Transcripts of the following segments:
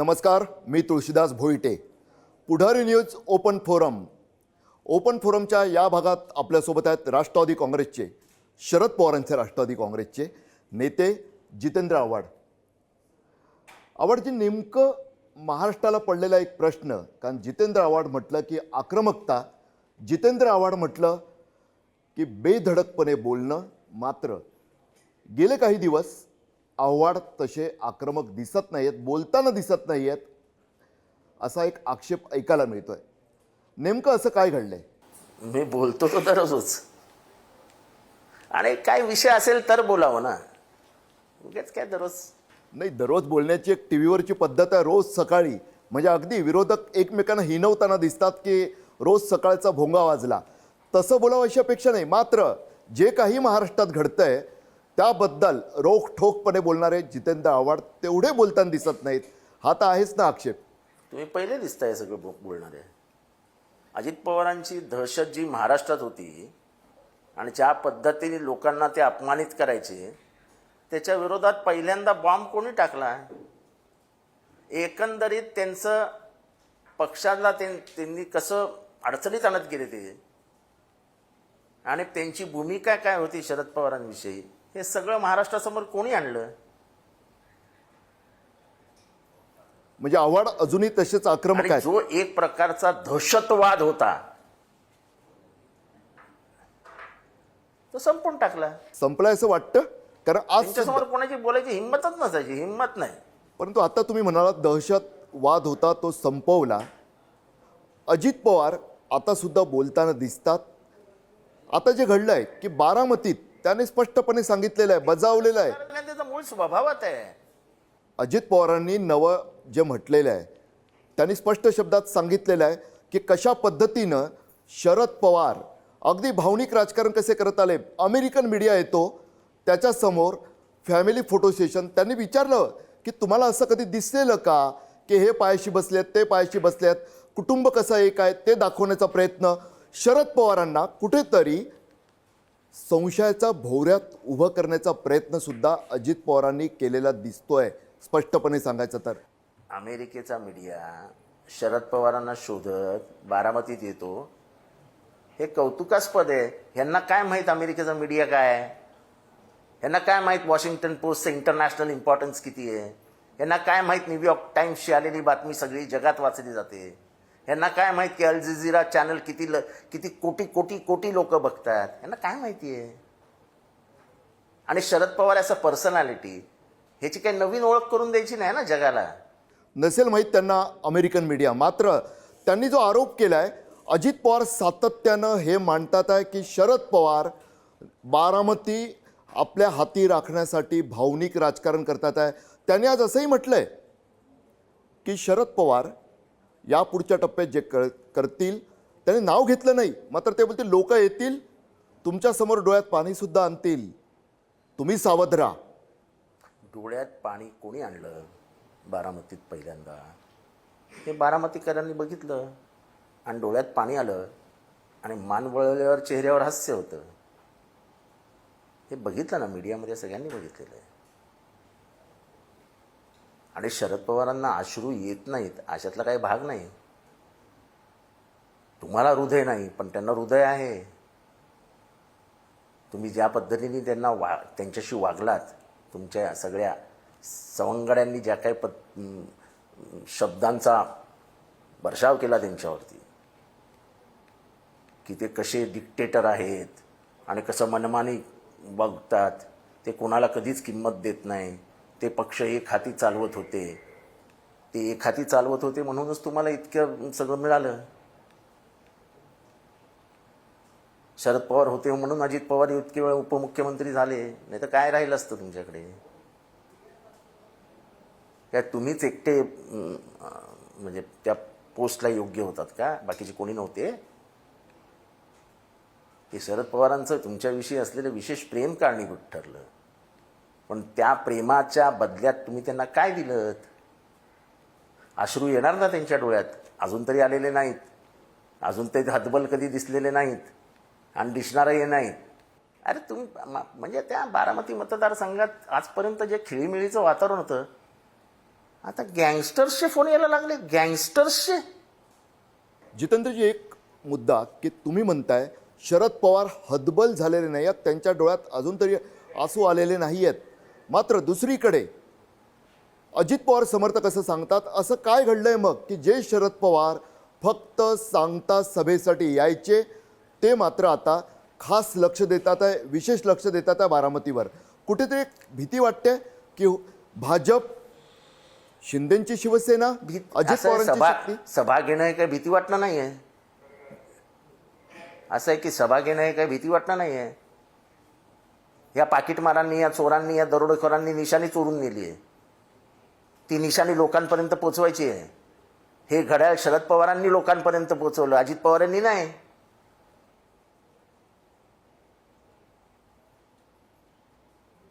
नमस्कार मी Tulshidas Bhoite. Pudhari news open forum. Open फोरमच्या या भागात आपल्यासोबत आहेत राष्ट्रवादी काँग्रेसचे शरद पवारांचे राष्ट्रवादी काँग्रेसचे नेते जितेंद्र आव्हाड. आव्हाडजी नेमकं महाराष्ट्राला पडलेला एक प्रश्न कारण जितेंद्र आव्हाड म्हटलं की आक्रमकता. जितेंद्र आव्हाड म्हटलं की बेधडकपणे बोलणं मात्र. गेले काही दिवस आव्हाड तसे आक्रमक दिसत नाही आहेत बोलताना दिसत नाही आहेत असा एक आक्षेप ऐकायला मिळतोय. नेमकं असं काय घडलंय? मी बोलतो तो दररोजच आणि काय विषय असेल तर बोलावं ना. उगाच काय दररोज. नाही दररोज बोलण्याची एक टी व्हीवरची पद्धत आहे रोज सकाळी. म्हणजे अगदी विरोधक एकमेकांना हिनवताना दिसतात की रोज सकाळचा भोंगा वाजला. तसं बोलावं अशी अपेक्षा नाही. मात्र जे काही महाराष्ट्रात घडतंय त्याबद्दल रोखठोकपणे बोलणारे जितेंद्र आव्हाड तेवढे बोलताना दिसत नाहीत. हा तर आहेच ना आक्षेप. तुम्ही पहिले दिसताय सगळं बो- बोलणारे. अजित पवारांची दहशत जी महाराष्ट्रात होती आणि ज्या पद्धतीने लोकांना ते अपमानित करायचे त्याच्या विरोधात पहिल्यांदा बॉम्ब कोणी टाकला? एकंदरीत त्यांचं पक्षाला त्यां- त्यांनी कसं अडचणीत आणत गेले ते? आणि त्यांची भूमिका काय होती शरद पवारांविषयी? हे सगळं महाराष्ट्रासमोर कोणी आणलं? म्हणजे आव्हाड अजूनही तसेच आक्रमक आहेत. जो एक प्रकारचा दहशतवाद होता तो संपून टाकला. संपलाय असं वाटतं? कारण आज त्यांच्यासमोर कोणाची बोलायची हिंमतच नसायची हिंमत नाही. परंतु आता तुम्ही म्हणालात दहशतवाद होता तो संपवला. अजित पवार आता सुद्धा बोलताना दिसतात. आता जे घडलं आहे की बारामतीत त्याने स्पष्टपणे सांगितलेलं आहे बजावलेलं आहे. त्याचा मूळ स्वभावात आहे. अजित पवारांनी नवं जे म्हटलेलं आहे त्यांनी स्पष्ट शब्दात सांगितलेलं आहे की कशा पद्धतीनं शरद पवार अगदी भावनिक राजकारण कसे करत आले अमेरिकन मीडिया येतो त्याच्यासमोर फॅमिली फोटो सेशन त्यांनी विचारलं की तुम्हाला असं कधी दिसलेलं का की हे पायाशी बसलेत ते पायाशी बसलेत कुटुंब कसं एक आहे ते दाखवण्याचा प्रयत्न. शरद पवारांना कुठेतरी संशयाच्या भोवऱ्यात उभं करण्याचा प्रयत्नसुद्धा अजित पवारांनी केलेला दिसतोय स्पष्टपणे सांगायचं तर. अमेरिकेचा मीडिया शरद पवारांना शोधत बारामतीत येतो. हे कौतुकास्पद आहे. ह्यांना काय माहीत अमेरिकेचा मीडिया काय? आहे ह्यांना काय माहीत वॉशिंग्टन पोस्टचं इंटरनॅशनल इम्पॉर्टन्स किती आहे? ह्यांना काय माहीत न्यूयॉर्क टाईम्सची आलेली बातमी सगळी जगात वाचली जाते? ह्यांना काय माहिती की अल जझीरा चॅनल किती ल किती कोटी कोटी कोटी लोक बघतात ह्यांना काय माहिती आहे? आणि शरद पवार याचा पर्सनॅलिटी ह्याची काही नवीन ओळख करून द्यायची नाही ना जगाला? नसेल माहीत त्यांना अमेरिकन मीडिया मात्र त्यांनी जो आरोप केला आहे अजित पवार सातत्यानं हे मांडतात आहे की शरद पवार बारामती आपल्या हाती राखण्यासाठी भावनिक राजकारण करतात आहे. त्यांनी आज असंही म्हटलंय की शरद पवार या पुढच्या टप्प्यात जे कर करतील त्यांनी नाव घेतलं नाही. मात्र ते बोलतील लोक येतील तुमच्यासमोर डोळ्यात पाणीसुद्धा आणतील. तुम्ही सावध राहा. डोळ्यात पाणी कोणी आणलं? बारामतीत पहिल्यांदा. हे बारामतीकरांनी बघितलं आणि डोळ्यात पाणी आलं आणि मान वळल्यावर चेहऱ्यावर हास्य होतं. हे बघितलं ना मीडियामध्ये सगळ्यांनी बघितलेलं आहे. आणि शरद पवारांना अश्रू येत नाहीत अशातला काही भाग नाही. तुम्हाला हृदय नाही पण त्यांना हृदय आहे. तुम्ही ज्या पद्धतीने त्यांना वा त्यांच्याशी वागलात तुमच्या सगळ्या सवंगड्यांनी ज्या काही पद शब्दांचा वर्षाव केला त्यांच्यावरती की ते कसे डिक्टेटर आहेत आणि कसं मनमानी बघतात ते कोणाला कधीच किंमत देत नाही. ते पक्ष एक हाती चालवत होते. ते एक हाती चालवत होते म्हणूनच तुम्हाला इतकं सगळं मिळालं. शरद पवार होते म्हणून अजित पवार इतके वेळ उपमुख्यमंत्री झाले. नाही तर काय राहिलं असतं तुमच्याकडे? काय तुम्हीच एकटे म्हणजे त्या पोस्टला योग्य होतात का? बाकीचे कोणी नव्हते? हे शरद पवारांचं तुमच्याविषयी असलेलं विशेष प्रेम कारणीभूत ठरलं. पण त्या प्रेमाच्या बदल्यात तुम्ही त्यांना काय दिलं? अश्रू येणार ना त्यांच्या डोळ्यात? अजून तरी आलेले नाहीत. अजून तरी हतबल कधी दिसलेले नाहीत. आणि दिसणारही नाहीत. अरे तुम्ही म्हणजे त्या बारामती मतदारसंघात आजपर्यंत जे खिळीमिळीचं वातावरण होतं आता गँगस्टर्सचे फोन यायला लागले. गँगस्टर्सचे? जितेंद्रजी एक मुद्दा की तुम्ही म्हणताय शरद पवार हतबल झालेले नाही आहेत त्यांच्या डोळ्यात अजून तरी आसू आलेले नाही आहेत मात्र दुसरीकडे अजित पवार समर्थक असं सांगतात असं काय घडलंय मग की जे शरद पवार फक्त सांगता सभेसाठी यायचे ते मात्र आता खास लक्ष देतात आहे विशेष लक्ष देतात आहे बारामतीवर. कुठेतरी एक भीती वाटते की भाजप शिंदेची शिवसेना अजित सभा सभा घेणं हे काही भीती वाटणं नाही आहे असं आहे की सभा घेणं हे काही भीती वाटणं नाही आहे या पाकिटमारांनी या चोरांनी या दरोडेखोरांनी निशाणी चोरून नेली आहे. ती निशाणी लोकांपर्यंत पोचवायची आहे. हे घड्याळ शरद पवारांनी लोकांपर्यंत पोचवलं अजित पवारांनी नाही.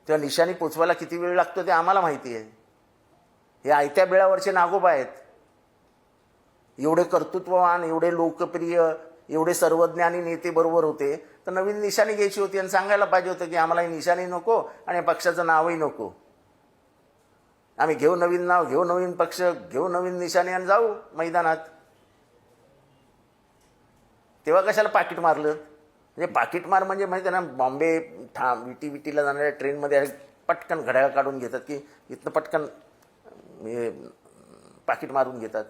त्या निशाणी पोचवायला किती वेळ लागतो ते आम्हाला माहिती आहे. हे आयत्या बिळावरचे नागोबा आहेत. एवढे कर्तृत्ववान एवढे लोकप्रिय एवढे सर्वज्ञानी नेते बरोबर होते. तर नवीन निशाणी घ्यायची होती आणि सांगायला पाहिजे होतं की आम्हाला ही निशाणी नको आणि पक्षाचं नावही नको. आम्ही घेऊ नवीन नाव घेऊ नवीन पक्ष घेऊ नवीन निशाणी आणि जाऊ मैदानात. तेव्हा कशाला पाकिट मारलं? म्हणजे पाकिट मार म्हणजे माहिती आहे ना बॉम्बे ठा विटी विटीला जाणाऱ्या ट्रेनमध्ये पटकन घड्याळ काढून घेतात की इथनं पटकन हे पाकिट मारून घेतात.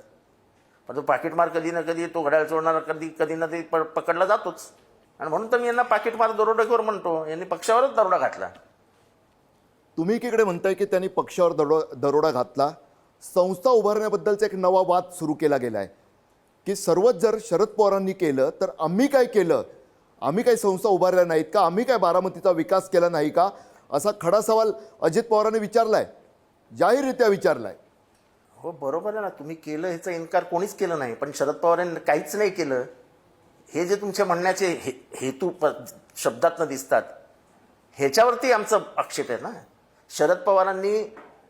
पण तो पाकिट मार कधी ना कधी तो घड्याळ चोरणारा कधी कधी ना कधी प- पकडला जातोच. आणि म्हणून तर मी यांना पाकिट मार दरोडेखोर म्हणतो. यांनी पक्षावरच दरोडा घातला. तुम्ही एकीकडे म्हणताय की त्यांनी पक्षावर दरो दरोडा घातला? संस्था उभारण्याबद्दलचा एक नवा वाद सुरू केला गेला आहे की सर्वच जर शरद पवारांनी केलं तर आम्ही काय केलं? आम्ही काही संस्था उभारल्या नाहीत का? आम्ही काय बारामतीचा विकास केला नाही का? असा खडा सवाल अजित पवारांनी विचारलाय. जाहीररित्या विचारलाय. हो बरोबर आहे ना. तुम्ही केलं ह्याचा इन्कार कोणीच केलं नाही. पण शरद पवारांनी काहीच नाही केलं. हे जे तुमच्या म्हणण्याचे हे हेतू प शब्दातनं दिसतात ह्याच्यावरती आमचा आक्षेप आहे ना. शरद पवारांनी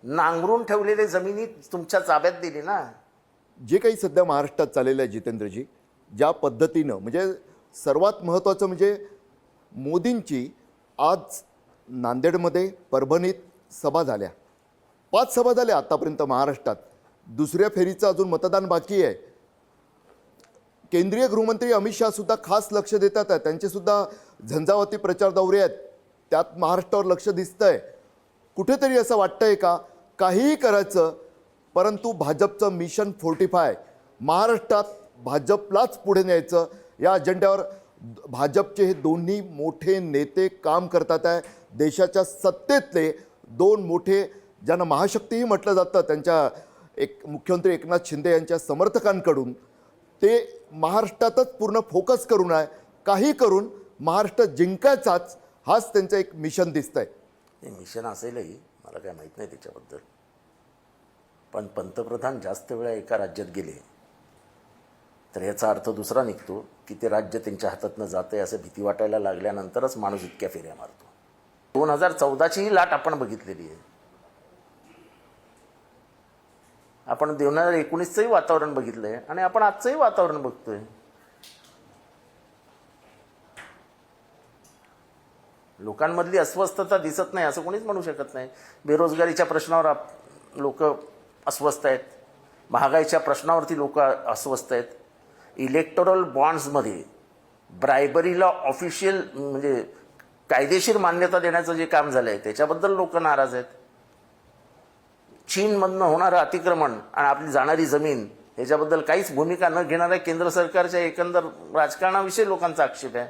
नांगरून ठेवलेले जमिनी तुमच्या ताब्यात दिली ना. जे काही सध्या महाराष्ट्रात चाललेलं आहे जितेंद्रजी ज्या पद्धतीनं म्हणजे सर्वात महत्त्वाचं म्हणजे मोदींची आज नांदेडमध्ये परभणीत सभा झाल्या. पाच सभा झाल्या आतापर्यंत महाराष्ट्रात. दुसऱ्या फेरीचं अजून मतदान बाकी आहे. केंद्रीय गृहमंत्री अमित शहा सुद्धा खास लक्ष देतात आहे. त्यांचे सुद्धा प्रचार दौरे आहेत. त्यात महाराष्ट्रावर लक्ष दिसतंय. कुठेतरी असं वाटतंय का? काहीही करायचं परंतु भाजपचं मिशन फोर्टी फाय महाराष्ट्रात भाजपलाच पुढे न्यायचं. या अजेंड्यावर भाजपचे हे दोन्ही मोठे नेते काम करतात आहे. देशाच्या सत्तेतले दोन मोठे ज्यांना महाशक्तीही म्हटलं जातं त्यांच्या एक मुख्यमंत्री एकनाथ शिंदे यांच्या समर्थकांकडून ते महाराष्ट्रातच पूर्ण फोकस करून आहे. काही करून महाराष्ट्र जिंकायचाच हाच त्यांचं एक मिशन दिसतंय. ते मिशन असेलही मला काय माहीत नाही त्याच्याबद्दल. पण पंतप्रधान जास्त वेळा एका राज्यात गेले तर याचा अर्थ दुसरा निघतो की ते राज्य त्यांच्या हातातनं जाते असं भीती वाटायला लागल्यानंतरच माणूस इतक्या फेऱ्या मारतो. दोन हजार चौदाचीही लाट आपण बघितलेली आहे. आपण दोन हजार एकोणीसचंही वातावरण बघितलंय आणि आपण आजचंही वातावरण बघतोय. लोकांमधली अस्वस्थता दिसत नाही असं कोणीच म्हणू शकत नाही. बेरोजगारीच्या प्रश्नावर आप लोक अस्वस्थ आहेत. महागाईच्या प्रश्नावरती लोक अस्वस्थ आहेत. इलेक्टोरल बॉन्ड्समध्ये ब्रायबरीला ऑफिशियल म्हणजे कायदेशीर मान्यता देण्याचं जे काम झालं आहे त्याच्याबद्दल लोक नाराज आहेत. चीनमधनं होणारं अतिक्रमण आणि आपली जाणारी जमीन ह्याच्याबद्दल काहीच भूमिका न घेणाऱ्या केंद्र सरकारच्या एकंदर राजकारणाविषयी लोकांचा आक्षेप आहे.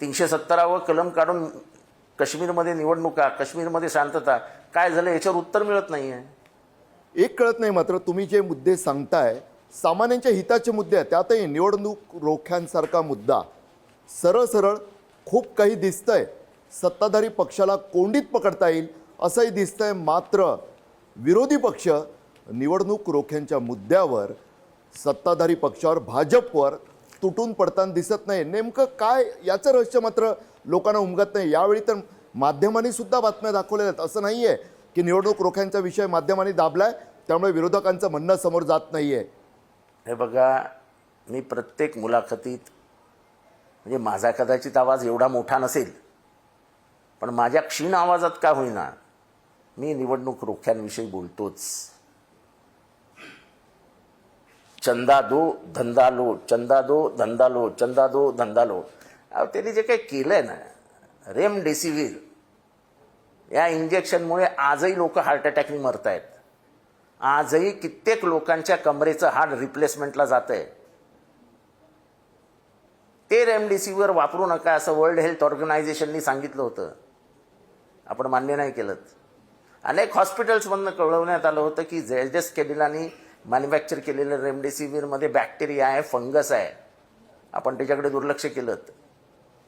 तीनशे सत्तरावं कलम काढून काश्मीरमध्ये निवडणुका काश्मीरमध्ये शांतता काय झालं याच्यावर उत्तर मिळत नाही आहे एक कळत नाही मात्र तुम्ही जे मुद्दे सांगताय सामान्यांच्या हिताचे मुद्दे आहेत. त्यातही निवडणूक रोख्यांसारखा मुद्दा. सरळ सरळ खूप काही दिसतंय. सत्ताधारी पक्षाला कोंडीत पकडता येईल असंही दिसतंय मात्र विरोधी पक्ष निवडणूक रोख्यांच्या मुद्द्यावर सत्ताधारी पक्षावर भाजपवर तुटून पडताना दिसत नाही. नेमकं काय? याचं रहस्य मात्र लोकांना उमगत नाही. यावेळी तर माध्यमांनी सुद्धा बातम्या दाखवलेल्या आहेत. असं नाही आहे की निवडणूक रोख्यांचा विषय माध्यमांनी दाबलाय त्यामुळे विरोधकांचं म्हणणं समोर जात नाही आहे हे बघा मी प्रत्येक मुलाखतीत म्हणजे माझा कदाचित आवाज एवढा मोठा नसेल पण माझ्या क्षीण आवाजात का होईना मी निवडणूक रोख्यांविषयी बोलतोच. चंदा दो धंदा लो चंदा दो धंदा लो चंदा दो धंदा लो अहो त्यांनी जे काही केलंय ना रेमडेसिवीर या इंजेक्शनमुळे आजही लोक हार्ट अटॅकनी मरत आहेत आजही कित्येक लोकांच्या कमरेचं हार्ट रिप्लेसमेंटला जात आहे ते रेमडेसिवीर वापरू नका असं वर्ल्ड हेल्थ ऑर्गनायझेशननी सांगितलं होतं. आपण मान्य नाही केलं अनेक हॉस्पिटल्समधनं कळवण्यात आलं होतं की जेजस केडिलानी मॅन्युफॅक्चर केलेलं रेमडेसिवीरमध्ये बॅक्टेरिया आहे फंगस आहे. आपण त्याच्याकडे दुर्लक्ष केलं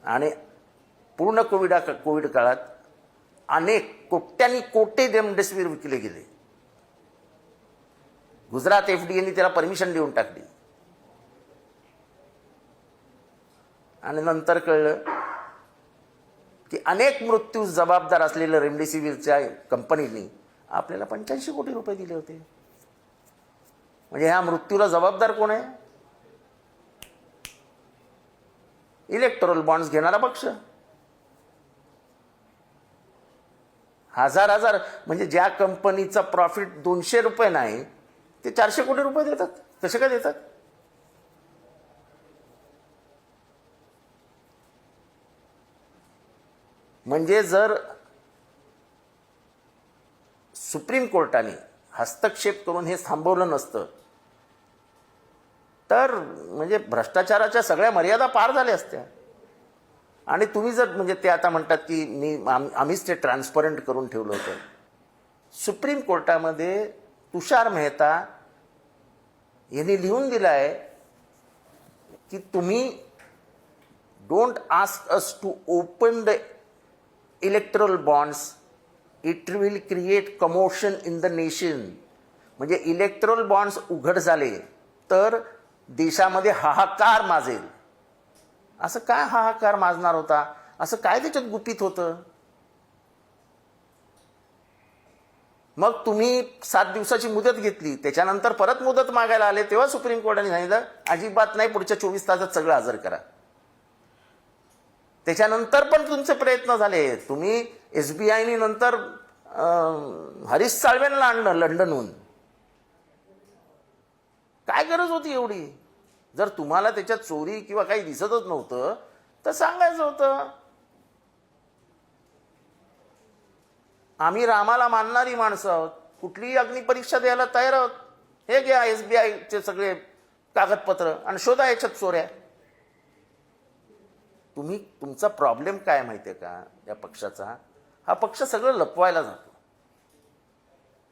आणि पूर्ण कोविडा कोविड काळात अनेक कोट्यांनी कोटे रेमडेसिवीर विकले गेले. गुजरात एफ डी त्याला परमिशन देऊन टाकली. आणि नंतर कळलं की अनेक मृत्यू जबाबदार असलेल्या रेमडेसिवीरच्या कंपनीने आपल्याला पंच्याऐंशी कोटी रुपये दिले होते. म्हणजे ह्या मृत्यूला जबाबदार कोण आहे? इलेक्टोरल बॉन्ड्स घेणारा पक्ष. हजार हजार म्हणजे ज्या कंपनीचा प्रॉफिट दोनशे रुपये नाही ते चारशे कोटी रुपये देतात. कसे काय देतात? म्हणजे जर सुप्रीम कोर्टाने हस्तक्षेप करून हे थांबवलं नसतं तर म्हणजे भ्रष्टाचाराच्या सगळ्या मर्यादा पार झाल्या असत्या. आणि तुम्ही जर म्हणजे ते आता म्हणतात की मी आम- आम्हीच ते ट्रान्सपरंट करून ठेवलं होतं. सुप्रीम कोर्टामध्ये तुषार मेहता यांनी लिहून दिलं आहे की तुम्ही don't ask us to open the electoral bonds it will create commotion in the nation म्हणजे इलेक्ट्रल बॉन्ड्स उघड झाले तर देशामध्ये हाहाकार माजेल. असं काय हाहाकार माजणार होता? असं काय त्याच्यात गुपित होतं? मग तुम्ही सात दिवसाची मुदत घेतली त्याच्यानंतर परत मुदत मागायला आले तेव्हा सुप्रीम कोर्टाने सांगितलं अजिबात नाही पुढच्या चोवीस तासात सगळं हजर करा. त्याच्यानंतर पण तुमचे प्रयत्न झाले. तुम्ही एस बी आयनी नंतर हरीश साळवेंना आणलं लंडनहून. काय गरज होती एवढी? जर तुम्हाला त्याच्यात चोरी किंवा काही दिसतच नव्हतं तर सांगायचं होतं. आम्ही रामाला मानणारी माणसं आहोत. कुठलीही अग्निपरीक्षा द्यायला तयार आहोत. हे घ्या एस बी आयचे सगळे कागदपत्र आणि शोधा याच्यात चोऱ्या. तुम्ही तुमचा प्रॉब्लेम काय माहिती आहे का? या पक्षाचा? हा पक्ष सगळं लपवायला जातो.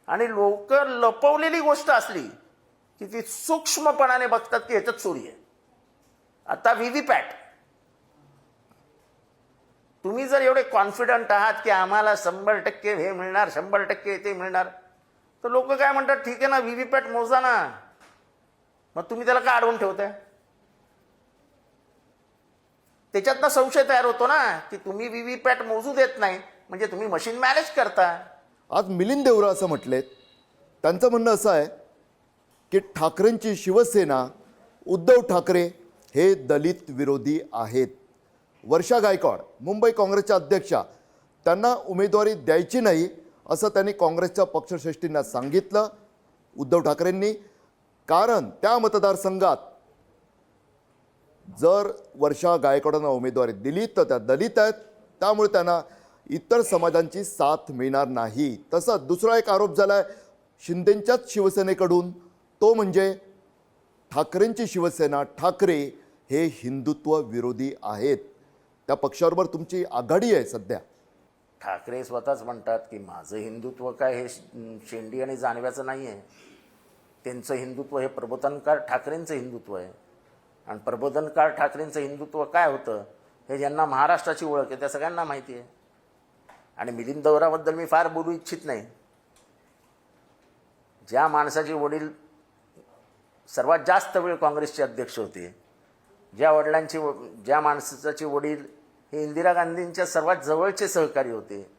आणि लोक लपवलेली गोष्ट असली की ती सूक्ष्मपणाने बघतात की ह्याच्यात चोरी आहे. आता व्हीव्हीपॅट. तुम्ही जर एवढे कॉन्फिडंट आहात की आम्हाला शंभर टक्के हे मिळणार शंभर टक्के ते मिळणार तर लोक काय म्हणतात ठीक आहे ना व्हीव्हीपॅट मोजा ना. मग तुम्ही त्याला का अडवून ठेवताय? त्याच्यातनं संशय तयार होतो ना की तुम्ही व्हीव्हीपॅट मोजू देत नाही म्हणजे तुम्ही मशीन मॅनेज करता. आज मिलिंद देवरा असं म्हटलेत. त्यांचं म्हणणं असं आहे की ठाकरेंची शिवसेना उद्धव ठाकरे हे दलित विरोधी आहेत. वर्षा गायकवाड मुंबई काँग्रेसच्या अध्यक्षा त्यांना उमेदवारी द्यायची नाही असं त्यांनी काँग्रेसच्या पक्षश्रेष्ठींना सांगितलं उद्धव ठाकरेंनी. कारण त्या मतदारसंघात जर वर्षा गायकवाडांना उमेदवारी दिली तर त्या दलित आहेत त्यामुळे त्यांना इतर समाजांची साथ मिळणार नाही. तसा दुसरा एक आरोप झाला आहे शिंदेंच्याच शिवसेनेकडून. तो म्हणजे ठाकरेंची शिवसेना ठाकरे हे हिंदुत्व विरोधी आहेत. त्या पक्षाबरोबर तुमची आघाडी आहे सध्या. ठाकरे स्वतःच म्हणतात की माझं हिंदुत्व काय हे शेंडी आणि जानव्याचं नाही आहे त्यांचं हिंदुत्व हे प्रबोधनकार ठाकरेंचं हिंदुत्व आहे. आणि प्रबोधनकार ठाकरेंचं हिंदुत्व काय होतं हे ज्यांना महाराष्ट्राची ओळख आहे त्या सगळ्यांना माहिती आहे. आणि मिलिंद दौराबद्दल मी फार बोलू इच्छित नाही. ज्या माणसाचे वडील सर्वात जास्त वेळ काँग्रेसचे अध्यक्ष होते ज्या वडिलांचे व- ज्या माणसाचे वडील हे इंदिरा गांधींच्या सर्वात जवळचे सहकारी होते.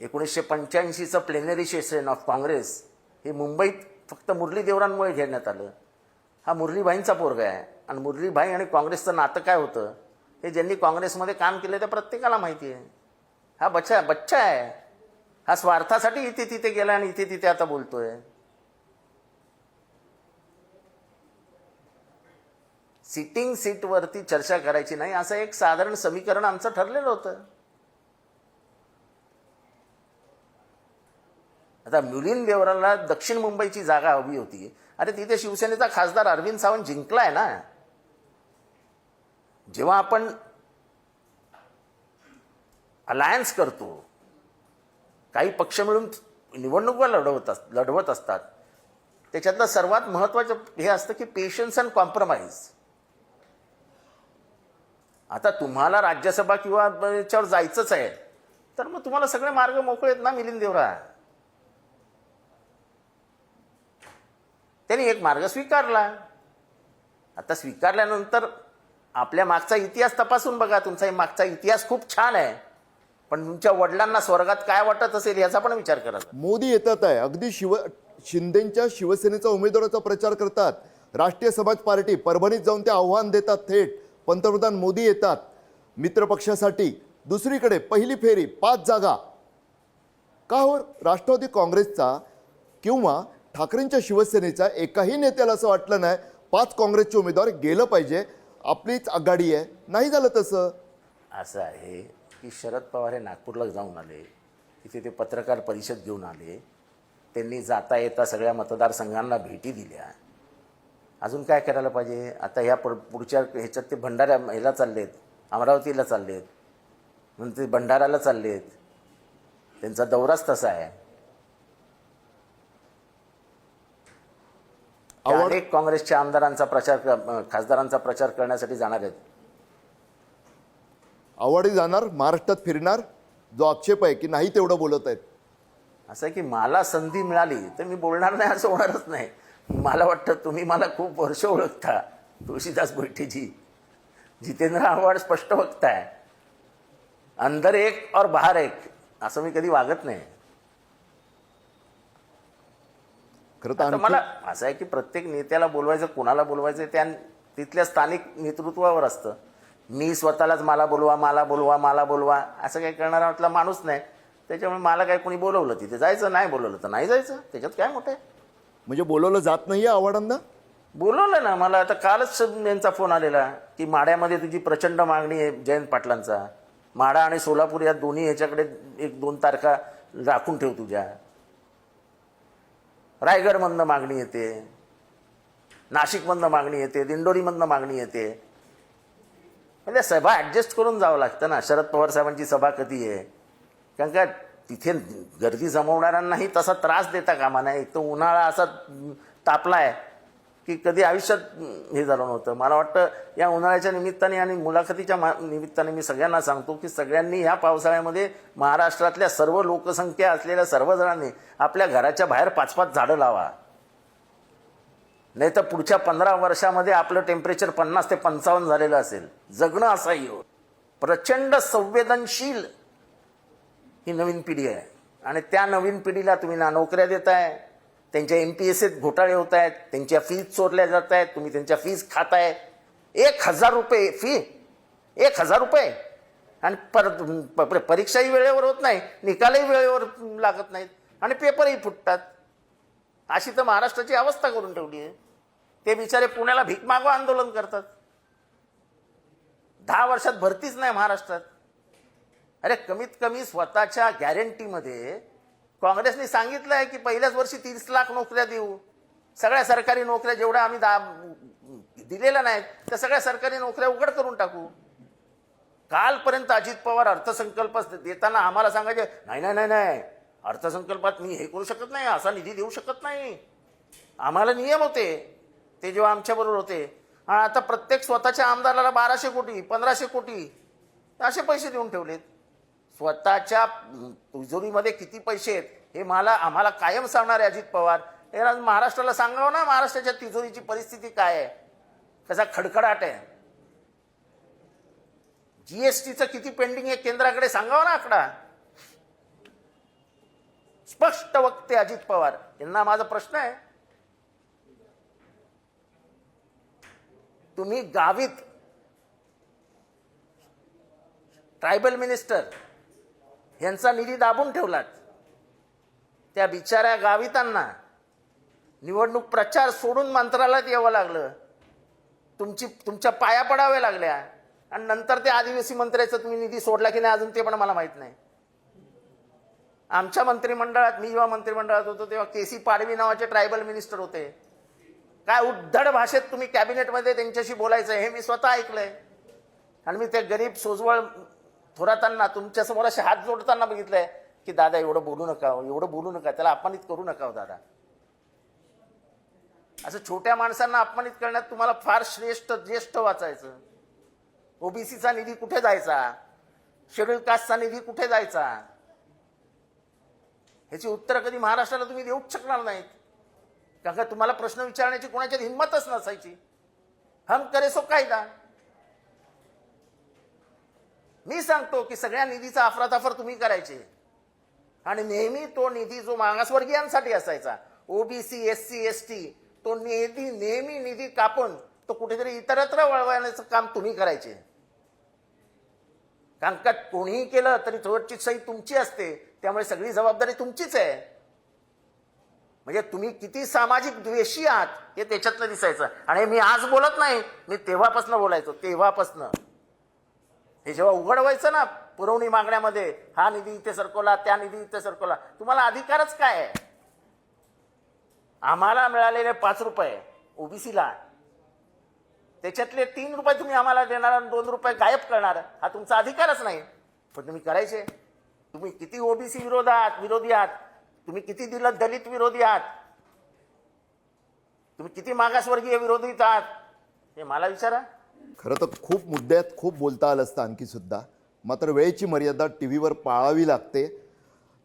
एकोणीसशे पंच्याऐंशीचं प्लेनरी सेशन ऑफ काँग्रेस हे मुंबईत फक्त मुरली देवरांमुळे घेण्यात आलं. हा मुरलीभाईंचा पोरगा आहे. आणि मुरलीभाई आणि काँग्रेसचं नातं काय होतं? हे ज्यांनी काँग्रेसमध्ये काम केलं त्या प्रत्येकाला माहिती आहे. हा बच्चा बच्चा आहे. हा स्वार्थासाठी इथे तिथे गेला आणि इथे तिथे आता बोलतोय. सिटिंग सीटवरती चर्चा करायची नाही असं एक साधारण समीकरण आमचं ठरलेलं होतं. आता मिलिंद देवराला दक्षिण मुंबईची जागा हवी होती. अरे तिथे शिवसेनेचा खासदार अरविंद सावंत जिंकलाय ना. जेव्हा आपण अलायन्स करतो काही पक्ष मिळून निवडणुका लढवत अस लढवत असतात. त्याच्यातलं सर्वात महत्त्वाचं हे असतं की पेशन्स अँड कॉम्प्रोमाइज आता तुम्हाला राज्यसभा किंवा याच्यावर जायचंच आहे तर मग तुम्हाला सगळे मार्ग मोकळे आहेत ना मिलिंद देवरा? त्यांनी एक मार्ग स्वीकारला. आता स्वीकारल्यानंतर आपल्या मागचा इतिहास तपासून बघा. तुमचा मागचा इतिहास खूप छान आहे. पण तुमच्या वडिलांना स्वर्गात काय वाटत असेल याचा पण विचार करा. मोदी येतात आहे. अगदी शिव शिंदेच्या शिवसेनेचा उमेदवाराचा प्रचार करतात. राष्ट्रीय समाज पार्टी परभणीत जाऊन ते आव्हान देतात थेट. पंतप्रधान मोदी येतात. मित्रपक्षासाठी दुसरीकडे पहिली फेरी पाच जागा. का हो? राष्ट्रवादी काँग्रेसचा किंवा ठाकरेंच्या शिवसेनेचा एकाही नेत्याला असं वाटलं नाही पाच काँग्रेसचे उमेदवार गेलं पाहिजे आपलीच आघाडी आहे. नाही झालं तसं? असं आहे की शरद पवार हे नागपूरला जाऊन आले तिथे ते पत्रकार परिषद घेऊन आले त्यांनी जाता येता सगळ्या मतदारसंघांना भेटी दिल्या. अजून काय करायला पाहिजे? आता ह्या पुढच्या ह्याच्यात ते भंडाऱ्या ह्याला चाललेत अमरावतीला चाललेत म्हणजे ते भंडाऱ्याला चाललेत. त्यांचा दौराच तसा आहे ते आवड- अनेक काँग्रेसच्या आमदारांचा प्रचार खासदारांचा प्रचार करण्यासाठी जाणार आहेत. आवडी जाणार महाराष्ट्रात फिरणार जो आक्षेप आहे की नाही तेवढं बोलत आहेत. असं आहे की मला संधी मिळाली तर मी बोलणार नाही असं होणारच नाही. मला वाटतं तुम्ही मला खूप वर्ष ओळखता तुळशीदास बैठेजी. जितेंद्र आव्हाड स्पष्ट बघताय अंदर एक और बाहेर एक असं मी कधी वागत नाही. खरं तर आणखी मला असं आहे की प्रत्येक नेत्याला बोलवायचं कोणाला बोलवायचं त्या तिथल्या स्थानिक नेतृत्वावर असतं. मी स्वतःलाच मला बोलवा मला बोलवा मला बोलवा असं काही करणारा म्हटलं माणूस नाही. त्याच्यामुळे मला काय कोणी बोलवलं तिथे जायचं नाही बोलवलं तर नाही जायचं. त्याच्यात काय मोठं आहे? म्हणजे बोलवलं जात नाहीये आव्हाडांना? बोलवलं ना मला आता कालच यांचा फोन आलेला की माड्यामध्ये तुझी प्रचंड मागणी आहे जयंत पाटलांचा. माडा आणि सोलापूर या दोन्ही ह्याच्याकडे एक दोन तारखा राखून ठेव तुझ्या. रायगडमधनं मागणी येते. नाशिकमधनं मागणी येते. दिंडोरीमधनं मागणी येते. म्हणजे सभा ॲडजस्ट करून जावं लागतं ना. शरद पवार साहेबांची सभा कधी आहे? कारण का तिथे गर्दी जमवणाऱ्यांनाही तसा त्रास देता कामा नाही एक उन्हाळा असा तापला आहे की कधी आयुष्यात हे झालं नव्हतं. मला वाटतं या उन्हाळ्याच्या निमित्ताने आणि मुलाखतीच्या मा निमित्ताने मी सगळ्यांना सांगतो की सगळ्यांनी ह्या पावसाळ्यामध्ये महाराष्ट्रातल्या सर्व लोकसंख्या असलेल्या सर्वजणांनी आपल्या घराच्या बाहेर पाच पाच झाडं लावा. नाही तर पुढच्या पंधरा वर्षामध्ये आपलं टेम्परेचर पन्नास ते पंचावन्न झालेलं असेल. जगणं असह्य हो। प्रचंड संवेदनशील ही नवीन पिढी आहे. आणि त्या नवीन पिढीला तुम्ही ना नोकऱ्या देताय त्यांच्या एम पी एस एत घोटाळे होत आहेत त्यांच्या फीज चोरल्या जात आहेत तुम्ही त्यांच्या फीज खाताय. एक हजार रुपये फी एक हजार रुपये. आणि परत परीक्षाही वेळेवर होत नाही निकालही वेळेवर लागत नाहीत आणि पेपरही फुटतात. अशी तर महाराष्ट्राची अवस्था करून ठेवली आहे. ते बिचारे पुण्याला भीक मागो आंदोलन करतात. दहा वर्षात भरतीच नाही महाराष्ट्रात. अरे कमीत कमी स्वतःच्या गॅरंटीमध्ये काँग्रेसने सांगितलं आहे की पहिल्याच वर्षी तीस लाख नोकऱ्या देऊ. सगळ्या सरकारी नोकऱ्या जेवढ्या आम्ही दा दिलेल्या नाहीत त्या सगळ्या सरकारी नोकऱ्या उघड करून टाकू. कालपर्यंत अजित पवार अर्थसंकल्प देताना आम्हाला सांगायचे नाही नाही नाही नाही. अर्थसंकल्पात मी हे करू शकत नाही असा निधी देऊ शकत नाही. आम्हाला नियम होते. ते जेव्हा आमच्याबरोबर होते. आणि आता प्रत्येक स्वतःच्या आमदाराला बाराशे कोटी पंधराशे कोटी असे पैसे देऊन ठेवलेत. स्वतःच्या तिजोरीमध्ये किती पैसे आहेत हे मला आम्हाला कायम सांगणारे अजित पवार. हे महाराष्ट्राला सांगावं ना महाराष्ट्राच्या तिजोरीची परिस्थिती काय आहे? कसा खडखडाट आहे. जीएसटीचं किती पेंडिंग आहे केंद्राकडे सांगावं ना आकडा. स्पष्ट वक्ते अजित पवार यांना माझा प्रश्न आहे. तुम्ही गावीत ट्रायबल मिनिस्टर यांचा निधी दाबून ठेवलात. त्या बिचाऱ्या गावितांना निवडणूक प्रचार सोडून मंत्रालयात यावं लागलं. तुमची तुमच्या पाया पडाव्या लागल्या. आणि नंतर ते आदिवासी मंत्र्याचा तुम्ही निधी सोडला की नाही अजून ते पण मला माहीत नाही. आमच्या मंत्रिमंडळात मी जेव्हा मंत्रिमंडळात होतो तेव्हा के सी पाडवी नावाचे ट्रायबल मिनिस्टर होते. काय उद्धड भाषेत तुम्ही कॅबिनेटमध्ये त्यांच्याशी बोलायचं हे मी स्वतः ऐकलंय. आणि मी ते गरीब सोजवळ थोरातांना तुमच्यासमोर असे हात जोडताना बघितलंय की दादा एवढं बोलू नका एवढं बोलू नका त्याला अपमानित करू नका हो दादा. असं छोट्या माणसांना अपमानित करण्यात तुम्हाला फार श्रेष्ठ ज्येष्ठ वाचायचं. ओबीसीचा निधी कुठे जायचा? शेड्यूल कास्टचा निधी कुठे जायचा? ह्याची उत्तरं कधी महाराष्ट्राला तुम्ही देऊच शकणार नाहीत. कारण तुम्हाला प्रश्न विचारण्याची कोणाच्यात हिंमतच नसायची. हम करे सो कायदा. मी सांगतो की सगळ्या निधीचा अफरातफर तुम्ही करायचे. आणि नेहमी तो निधी जो मागासवर्गीयांसाठी असायचा OBC S C S T तो निधी नेहमी निधी कापून तो कुठेतरी इतरत्र वळवण्याचं काम तुम्ही करायचे. कारण का कोणीही केलं तरी थोडची सही तुमची असते त्यामुळे सगळी जबाबदारी तुमचीच आहे. म्हणजे तुम्ही किती सामाजिक द्वेषी आहात हे त्याच्यातलं दिसायचं. आणि मी आज बोलत नाही मी तेव्हापासनं बोलायचो तेव्हापासनं. हे जेव्हा उघड व्हायचं ना पुरवणी मागण्यामध्ये हा निधी इथे सरकवला त्या निधी इथे सरकवला तुम्हाला अधिकारच काय आहे? आम्हाला मिळालेले पाच रुपये ओबीसीला त्याच्यातले तीन रुपये तुम्ही आम्हाला देणार आणि दोन रुपये गायब करणार. हा तुमचा अधिकारच नाही. पण तुम्ही करायचे. तुम्ही किती ओबीसी विरोध आहात विरोधी आहात? तुम्ही किती दिलं दलित विरोधी आहात? तुम्ही किती मागासवर्गीय विरोधी आहात? हे मला विचारा. खरं तर खूप मुद्द्यात खूप बोलता आलं असतं आणखी सुद्धा. मात्र वेळेची मर्यादा टी व्हीवर पाळावी लागते.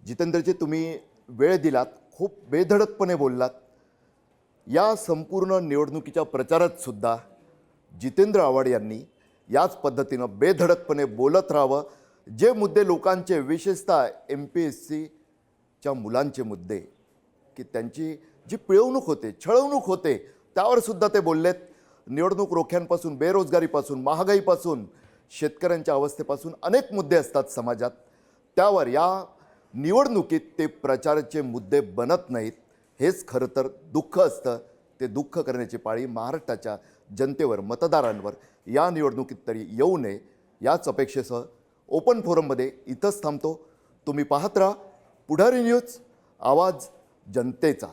जितेंद्रजी तुम्ही वेळ दिलात खूप बेधडकपणे बोललात. या संपूर्ण निवडणुकीच्या प्रचारात सुद्धा जितेंद्र आव्हाड यांनी याच पद्धतीनं बेधडकपणे बोलत राहावं. जे मुद्दे लोकांचे विशेषतः एम पी एस सीच्या मुलांचे मुद्दे की त्यांची जी पिळवणूक होते छळवणूक होते त्यावर सुद्धा ते बोललेत. निवडणूक रोख्यांपासून बेरोजगारीपासून महागाईपासून शेतकऱ्यांच्या अवस्थेपासून अनेक मुद्दे असतात समाजात. त्यावर या निवडणुकीत ते प्रचाराचे मुद्दे बनत नाहीत. हेच खरं तर दुःख असतं. ते दुःख करण्याची पाळी महाराष्ट्राच्या जनतेवर मतदारांवर या निवडणुकीत तरी येऊ नये. याच अपेक्षेसह ओपन फोरममध्ये इथंच थांबतो. तुम्ही पाहत राहा. पुढारी न्यूज आवाज जनतेचा.